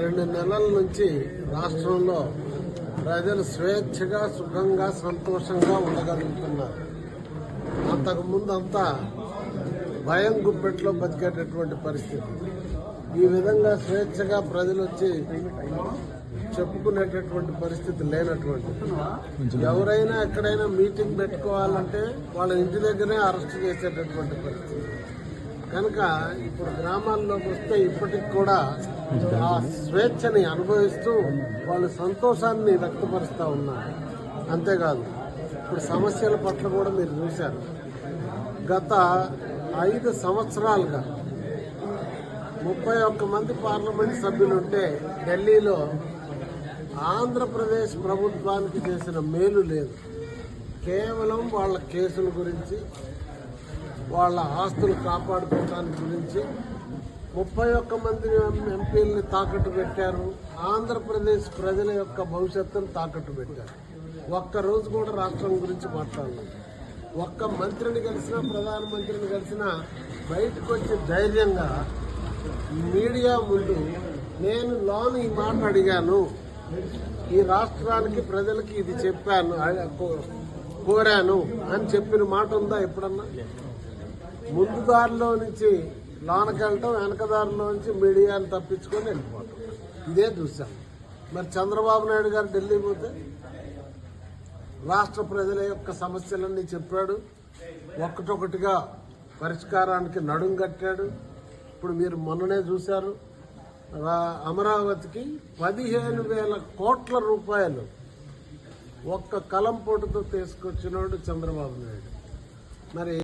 రెండు నెలల నుంచి రాష్ట్రంలో ప్రజలు స్వేచ్ఛగా సుఖంగా సంతోషంగా ఉండగలుగుతున్నారు. అంతకుముందు అంతా భయం గుప్పెట్లో బతికేటటువంటి పరిస్థితి. ఈ విధంగా స్వేచ్ఛగా ప్రజలు వచ్చి చెప్పుకునేటటువంటి పరిస్థితి లేనటువంటి. ఎవరైనా ఎక్కడైనా మీటింగ్ పెట్టుకోవాలంటే వాళ్ళ ఇంటి దగ్గరే అరెస్ట్ చేసేటటువంటి పరిస్థితి. కనుక ఇప్పుడు గ్రామాల్లోకి వస్తే ఇప్పటికి కూడా ఆ స్వేచ్ఛని అనుభవిస్తూ వాళ్ళు సంతోషాన్ని వ్యక్తపరుస్తూ ఉన్నారు. అంతేకాదు ఇప్పుడు సమస్యల పట్ల కూడా మీరు చూశారు. గత ఐదు సంవత్సరాలుగా ముప్పై ఒక్క మంది పార్లమెంట్ సభ్యులుంటే ఢిల్లీలో ఆంధ్రప్రదేశ్ ప్రభుత్వానికి చేసిన మేలు లేదు. కేవలం వాళ్ళ కేసుల గురించి వాళ్ళ ఆస్తులు కాపాడుకోవడానికి గురించి ముప్పై ఒక్క మంది ఎంపీలని తాకట్టు పెట్టారు. ఆంధ్రప్రదేశ్ ప్రజల యొక్క భవిష్యత్తును తాకట్టు పెట్టారు. ఒక్క రోజు కూడా రాష్ట్రం గురించి మాట్లాడలేదు. ఒక్క మంత్రిని కలిసినా ప్రధానమంత్రిని కలిసినా బయటకు వచ్చే ధైర్యంగా మీడియా ముందు నేను లోన్ ఈ మాట అడిగాను. ఈ రాష్ట్రానికి ప్రజలకి ఇది చెప్పాను కో- కోరాను అని చెప్పిన మాట ఉందా ఎప్పుడన్నా? ముందు దారిలో నుంచి లోనకెళ్ళటం వెనకదారిలోంచి మీడియాని తప్పించుకొని వెళ్ళిపోవటం. ఇదే చూసాం మరి చంద్రబాబు నాయుడు గారు ఢిల్లీ పోతే రాష్ట్ర ప్రజల యొక్క సమస్యలన్నీ చెప్పాడు. ఒక్కటొకటిగా పరిష్కారానికి నడుం కట్టాడు. ఇప్పుడు మీరు మొన్ననే చూశారు అమరావతికి పదిహేను వేల కోట్ల రూపాయలు ఒక్క కలం పోటుతో తీసుకొచ్చినోడు చంద్రబాబు నాయుడు. మరి